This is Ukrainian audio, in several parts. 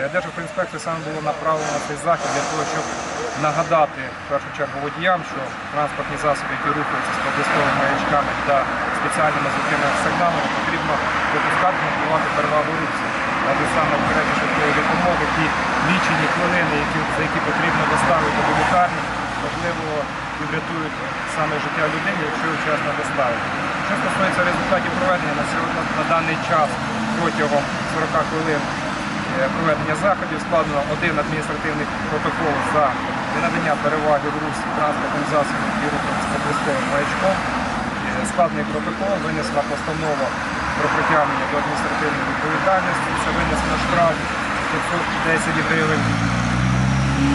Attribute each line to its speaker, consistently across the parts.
Speaker 1: Е, саме було направлено на цей захід для того, щоб нагадати в першу чергу водіям, що транспортні засоби, які рухаються з проблисковими маячками та спеціальними звуковими сигналами, потрібно допускати надавати перевагу русі. Адже саме в кареті швидкої допомоги ті лічені хвилини, за які потрібно доставити до лікарні, можливо, і врятують саме життя людини, якщо їх вчасно доставити. Що стосується результатів проведення на сьогодні на даний час протягом 40 хвилин проведення заходів складено один адміністративний протокол за ненадання переваги в русі транспортним засобом, які рухаються з проблисковим маячком. Е, Складний протокол, винесена постанова про притягнення до адміністративної відповідальності. Це винесено штраф 510 гривень.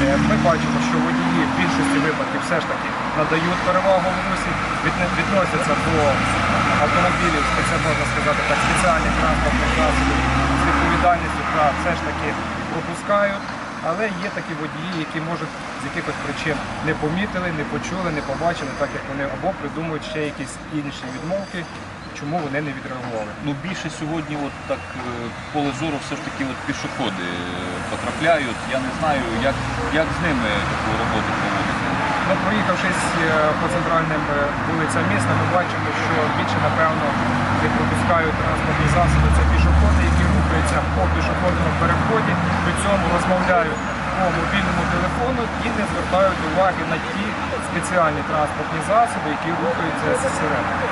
Speaker 1: Е, Ми бачимо, що водії в більшості випадків все ж таки надають перевагу в русі, відносяться до автомобілів, можна сказати так, спеціальних транспортних з відповідальністю все ж таки пропускають. Але є такі водії, які можуть з якихось причин не помітили, не почули, не побачили, так як вони або придумують ще якісь інші відмовки, чому вони не відреагували.
Speaker 2: Ну більше сьогодні, от так е, поле зору все ж таки от пішоходи е, потрапляють. Я не знаю, як, як з ними таку роботу проводити.
Speaker 1: Ну, проїхавшись е, по центральним вулицям міста, ми бачимо, що більше, напевно, не пропускають транспортні засоби. Це пішоходи, які рухаються по пішохідному переході, при цьому розмовляють по мобільному телефону і не звертають уваги на ті спеціальні транспортні засоби, які рухаються з сиренами.